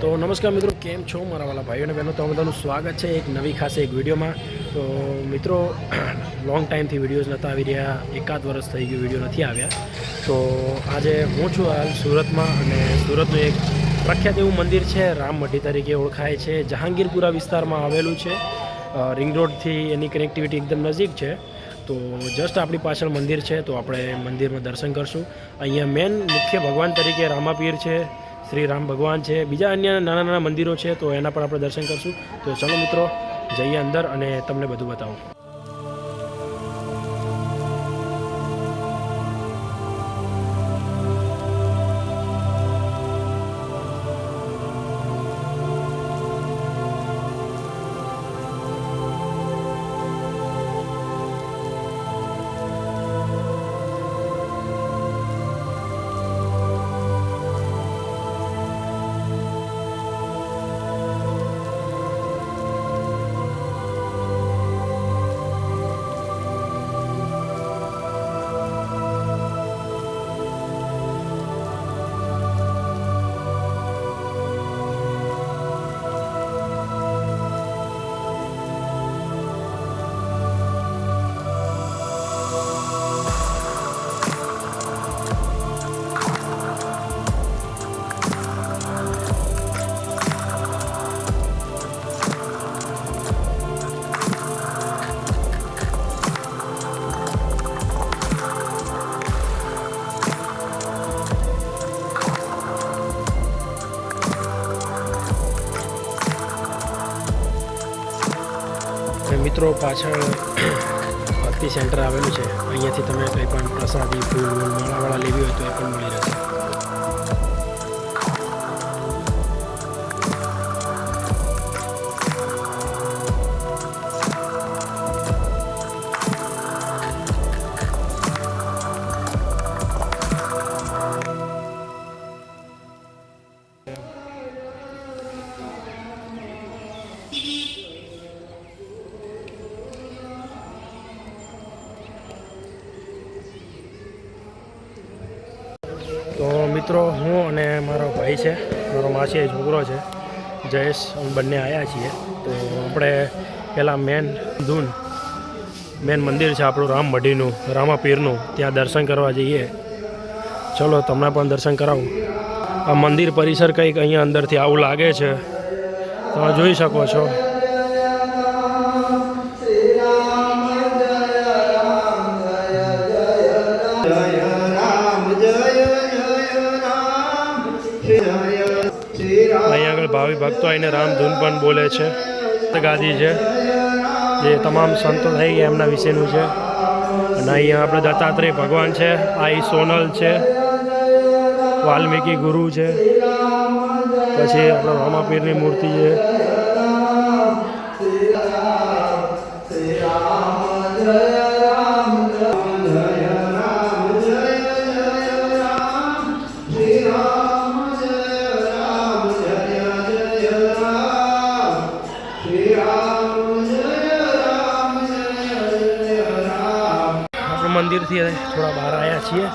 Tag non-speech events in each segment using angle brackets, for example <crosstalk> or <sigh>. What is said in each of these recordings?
તો નમસ્કાર મિત્રો, કેમ છો મારા વાલા ભાઈઓ અને બહેનો? તો બધાનું સ્વાગત છે એક નવી ખાસ એક વિડીયોમાં. તો મિત્રો <clears throat> લોંગ ટાઈમથી વિડીયોઝ નહોતા આવી રહ્યા, એકાદ વર્ષ થઈ ગયું વીડિયો નથી આવ્યા. તો આજે હું છું હાલ સુરતમાં અને સુરતનું એક પ્રખ્યાત એવું મંદિર છે રામમઢી તરીકે ઓળખાય છે. જહાંગીરપુરા વિસ્તારમાં આવેલું છે. રિંગ રોડથી એની કનેક્ટિવિટી એકદમ નજીક છે. તો જસ્ટ આપણી પાછળ મંદિર છે, તો આપણે મંદિરમાં દર્શન કરશું. અહીંયા મેન મુખ્ય ભગવાન તરીકે રામાપીર છે. શ્રી રામ ભગવાન છે. બીજા અન્ય નાના નાના મંદિરો છે, તો એના પણ આપણે દર્શન કરશું. તો ચાલો મિત્રો, જઈએ અંદર અને તમને બધું બતાવું. મિત્રો પાછળ ભક્તિ સેન્ટર આવેલું છે. અહીંયાથી તમે કંઈ પણ પ્રસાદી, ફૂલ, માળાવાળા લેવી હોય તો એ પણ મળી રહેશે. તો મિત્રો હું અને મારો ભાઈ છે, મારો માસી છોકરો છે, જયેશ, અમે બંને આવ્યા છીએ. તો આપણે પહેલાં મેન ધૂન, મેન મંદિર છે આપણું રામ મઢીનું રામાપીરનું, ત્યાં દર્શન કરવા જઈએ. ચલો, તમને પણ દર્શન કરાવું. આ મંદિર પરિસર કંઈક અહીંયા અંદરથી આવું લાગે છે. તમે જોઈ શકો છો. ભાવિ ભક્તો આવીને રામધૂન પણ બોલે છે. ગાદી છે, જે તમામ સંતો થઈ ગયા એમના વિશેનું છે. અને અહીંયા આપણે દત્તાત્રેય ભગવાન છે, આ સોનલ છે, વાલ્મીકી ગુરુ છે. પછી આપણો રામાપીરની મૂર્તિ છે. આપણે થોડા બહાર આવ્યા છીએ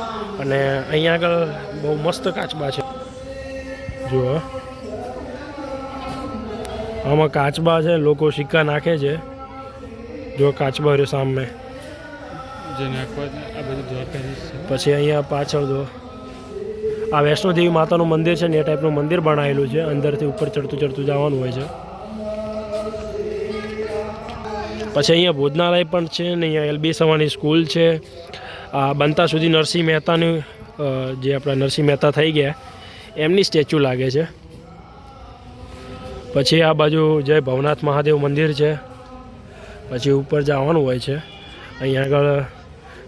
અને અહીંયા આગળ બહુ મસ્ત કાચબા છે. જુઓ. આમાં કાચબા છે લોકો સિક્કા નાખે છે. જો કાચબા રહ્યો સામે. પછી અહીંયા પાછળ જો આ વૈષ્ણોદેવી માતાનું મંદિર છે ને એ ટાઈપનું મંદિર બનાવેલું છે અંદરથી ઉપર ચડતું ચડતું જવાનું હોય છે. પછી અહીંયા ભોજનાલય પણ છે ને અહીંયા એલબી સવાની સ્કૂલ છે. બનતા સુધી નરસિંહ મહેતાનું જે આપણા નરસિંહ મહેતા થઈ ગયા, એમની સ્ટેચ્યુ લાગે છે. પછી આ બાજુ જય ભવનાથ મહાદેવ મંદિર છે. પછી ઉપર જવાનું હોય છે. અહીંયા આગળ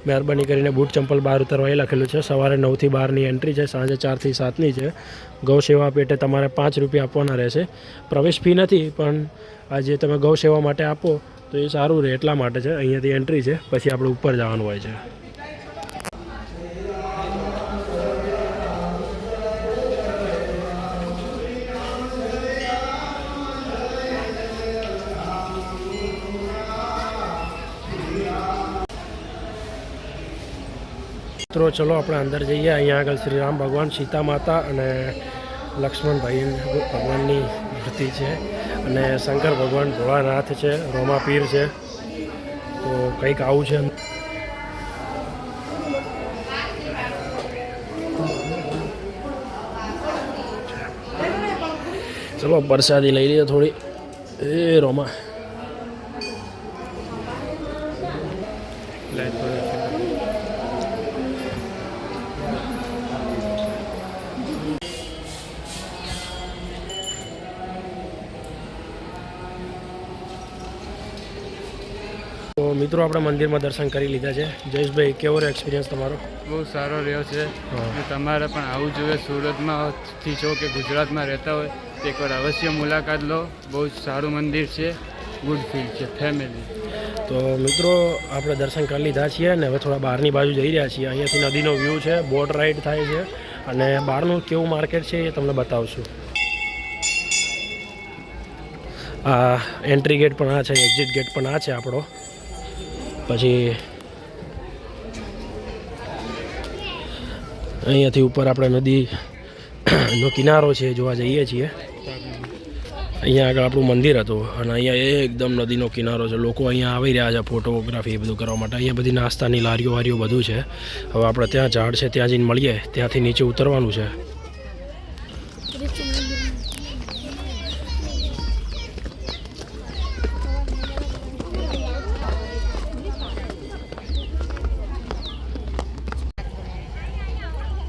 મહેરબાની કરીને બૂટ ચંપલ બહાર ઉતરવા એ લખેલું છે. સવારે નવથી બારની એન્ટ્રી છે, સાંજે ચારથી સાતની છે. ગૌ સેવા પેટે તમારે પાંચ રૂપિયા આપવાના રહેશે. પ્રવેશ ફી નથી, પણ આ જે તમે ગૌ સેવા માટે આપો, તો એ સારું રહે એટલા માટે છે. અહીંયાથી એન્ટ્રી છે. પછી આપણે ઉપર જવાનું હોય છે. મિત્રો, ચલો આપણે અંદર જઈએ. અહીંયા આગળ શ્રી રામ ભગવાન સીતા માતા અને લક્ષ્મણભાઈ ભગવાનની મૂર્તિ છે અને શંકર ભગવાન ભોળાનાથ છે રોમા પીર છે. તો કંઈક આવું છે. ચલો, પ્રસાદી લઈ લઈએ થોડી. એ રોમા. લાઈટ મિત્રો આપણે મંદિરમાં દર્શન કરી લીધા છે. જયેશભાઈ કેવો રહ્યો એક્સપિરિયન્સ તમારો? બહુ સારો રહ્યો છે. તમારે પણ આવું જોઈએ સુરતમાં થી છો કે ગુજરાતમાં રહેતા હોય તો એકવાર અવશ્ય મુલાકાત લો. બહુ જ સારું મંદિર છે. ગુડ ફીલ છે ફેમિલી તો મિત્રો આપણે દર્શન કરી લીધા છીએ અને હવે થોડા બહારની બાજુ જઈ રહ્યા છીએ. અહીંયાથી નદીનો વ્યૂ છે બોટ રાઈડ થાય છે. અને બહારનું કેવું માર્કેટ છે એ તમને બતાવશું. આ એન્ટ્રી ગેટ પણ આ છે એક્ઝિટ ગેટ પણ આ છે આપણો. પછી અહીંયાથી ઉપર આપણે નદી, નો કિનારો છે, જોવા જઈએ છીએ. અહીંયા આગળ આપણું મંદિર હતું અને અહીંયા એકદમ નદીનો કિનારો છે. લોકો અહીંયા આવી રહ્યા છે ફોટોગ્રાફી એ બધું કરવા માટે. અહીંયા બધી નાસ્તાની લારીઓ વારીઓ બધું છે. હવે આપણે ત્યાં ઝાડ છે, ત્યાં જઈને મળીએ. ત્યાંથી નીચે ઉતરવાનું છે.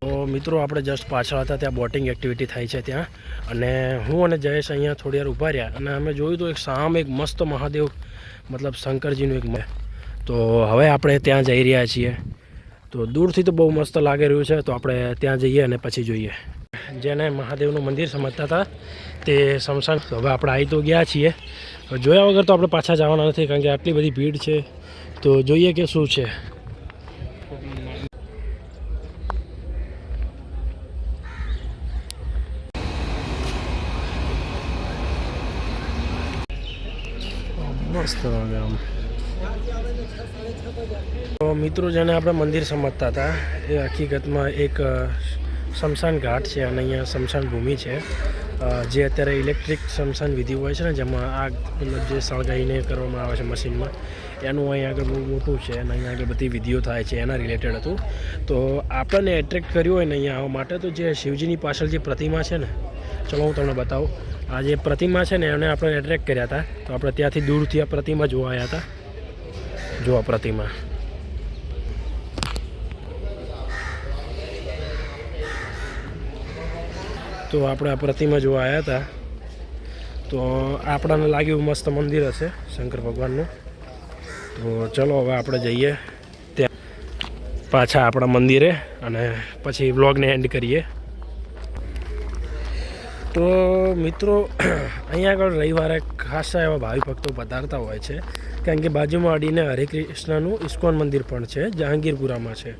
તો મિત્રો, આપણે જસ્ટ પાછળ હતા, ત્યાં બોટિંગ એક્ટિવિટી થાય છે ત્યાં. અને હું અને જયેશ અહીંયા થોડી વાર ઊભા રહ્યા અને અમે જોયું તો એક સામે એક મસ્ત મહાદેવ, મતલબ શંકરજીનું એક તો હવે આપણે ત્યાં જઈ રહ્યા છીએ. તો દૂરથી તો બહુ મસ્ત લાગી રહ્યું છે, તો આપણે ત્યાં જઈએ અને પછી જોઈએ. જેને મહાદેવનું મંદિર સમજતા હતા, તે સમસાન હવે આપણે આવી તો ગયા છીએ. જોયા વગર તો આપણે પાછા જવાના નથી, કારણ કે આટલી બધી ભીડ છે. તો જોઈએ કે શું છે. મસ્ત તો મિત્રો જેને આપણે મંદિર સમજતા હતા, એ હકીકતમાં એક શમશાન ઘાટ છે અને અહીંયા શમશાન ભૂમિ છે. જે અત્યારે ઇલેક્ટ્રિક શમશાન વિધિ હોય છે ને, જેમાં આગ, મતલબ જે સળગાઈને કરવામાં આવે છે મશીનમાં, એનું અહીંયા આગળ બહુ મોટું છે અને અહીંયા આગળ બધી વિધિઓ થાય છે, એના રિલેટેડ હતું. તો આપણને એટ્રેક્ટ કર્યું હોય ને અહીંયા આવવા માટે, તો જે શિવજીની પાછળ જે પ્રતિમા છે ને ચલો, હું તમને બતાવું. આ જે પ્રતિમા છે ને, એને આપણે એટ્રેક કર્યા હતા. તો આપણે ત્યાંથી દૂરથી આ પ્રતિમા જોવા આવ્યા હતા. જો આ પ્રતિમા. તો આપણે આ પ્રતિમા જોવા આવ્યા હતા. તો આપણને લાગ્યું મસ્ત મંદિર હશે, શંકર ભગવાનનું. તો ચલો, હવે આપણે જઈએ ત્યાં. પાછા આપણા મંદિરે અને પછી વ્લોગને એન્ડ કરીએ. તો મિત્રો <clears throat> અહીંયા આગળ રવિવારે ખાસા એવા ભાવિ ભક્તો પધારતા હોય છે. કારણ કે બાજુમાં અડીને હરે કૃષ્ણનું ઇસ્કોન મંદિર પણ છે, જહાંગીરપુરામાં છે.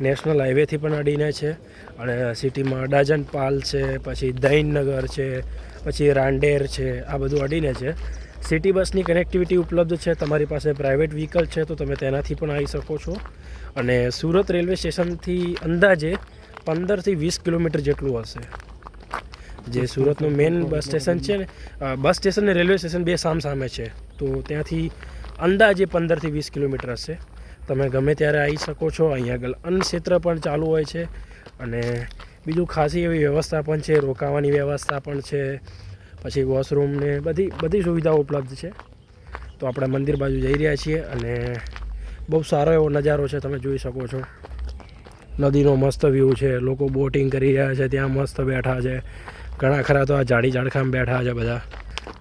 નેશનલ હાઈવેથી પણ અડીને છે અને સિટીમાં અડાજન પાલ છે, પછી દૈનનગર છે, પછી રાંડેર છે, આ બધું અડીને છે. સિટી બસની કનેક્ટિવિટી ઉપલબ્ધ છે, તમારી પાસે પ્રાઇવેટ વ્હીકલ છે તો તમે તેનાથી પણ આવી શકો છો. અને સુરત રેલવે સ્ટેશનથી અંદાજે પંદરથી વીસ કિલોમીટર જેટલું હશે. જે સુરતનું મેઇન બસ સ્ટેશન છે ને બસ સ્ટેશન ને રેલવે સ્ટેશન બે સામ સામે છે. તો ત્યાંથી અંદાજે પંદરથી વીસ કિલોમીટર હશે. તમે ગમે ત્યારે આવી શકો છો. અહીંયા આગળ અન્ન ક્ષેત્ર પણ ચાલુ હોય છે. અને બીજું ખાસી એવી વ્યવસ્થા પણ છે. રોકાવાની વ્યવસ્થા પણ છે. પછી વોશરૂમ ને બધી બધી સુવિધાઓ ઉપલબ્ધ છે. તો આપણે મંદિર બાજુ જઈ રહ્યા છીએ અને બહુ સારો એવો નજારો છે. તમે જોઈ શકો છો. નદીનો મસ્ત વ્યૂ છે. લોકો બોટિંગ કરી રહ્યા છે. ત્યાં મસ્ત બેઠા છે. ઘણા ખરા તો આ જાડી ઝાડખામ બેઠા છે બધા.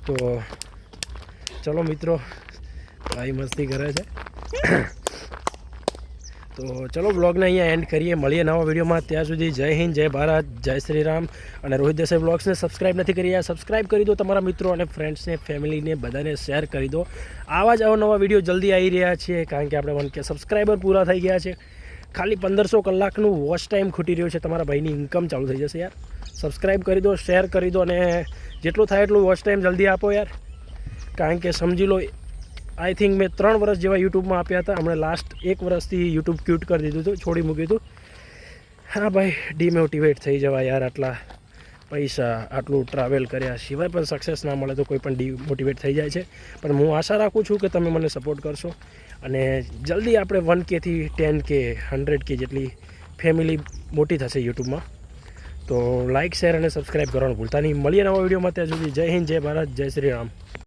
તો ચલો મિત્રો, ભાઈ મસ્તી કરે છે. તો ચલો બ્લોગને અહીંયા એન્ડ કરીએ. મળીએ નવા વિડીયોમાં. ત્યાં સુધી જય હિન્દ, જય ભારત, જય શ્રી રામ. અને રોહિત દેસાઈ બ્લોગ્સને સબસ્ક્રાઇબ નથી કરી આ સબસ્ક્રાઇબ કરી દો તમારા મિત્રો અને ફ્રેન્ડ્સને ફેમિલીને બધાને શેર કરી દો. આવા જ અવનવા વીડિયો જલ્દી આવી રહ્યા છે, કારણ કે આપણે વન કે સબસ્ક્રાઈબર પૂરા થઈ ગયા છે. ખાલી પંદરસો કલાકનું વોચ ટાઈમ ખૂટી રહ્યો છે. તમારા ભાઈની ઇન્કમ ચાલુ થઈ જશે યાર. સબસ્ક્રાઇબ કરી દો શેર કરી દો અને જેટલું થાય એટલું વોચ ટાઈમ જલ્દી આપો યાર. કારણ કે સમજી લો આઈ થિંક મેં ત્રણ વર્ષ જેવા યુટ્યુબમાં આપ્યા હતા. હમણાં લાસ્ટ એક વર્ષથી યુટ્યુબ ક્યુટ કરી દીધું હતું, છોડી મૂક્યું હતું. હા ભાઈ ડિમોટિવેટ થઈ જવા યાર આટલા પૈસા, આટલું ટ્રાવેલ કર્યા. સિવાય પણ સક્સેસ ના મળે તો કોઈ પણ ડિમોટિવેટ થઈ જાય છે. પણ હું આશા રાખું છું કે તમે મને સપોર્ટ કરશો. અને જલ્દી આપણે વન કેથી ટેન કે હંડ્રેડ કે જેટલી ફેમિલી મોટી થશે યુટ્યુબમાં તો લાઇક શેર અને સબસ્ક્રાઈબ કરવાનું ભૂલતા નહીં. મળીએ નવા વિડીયોમાં ત્યાં સુધી જય હિન્દ, જય ભારત, જય શ્રી રામ.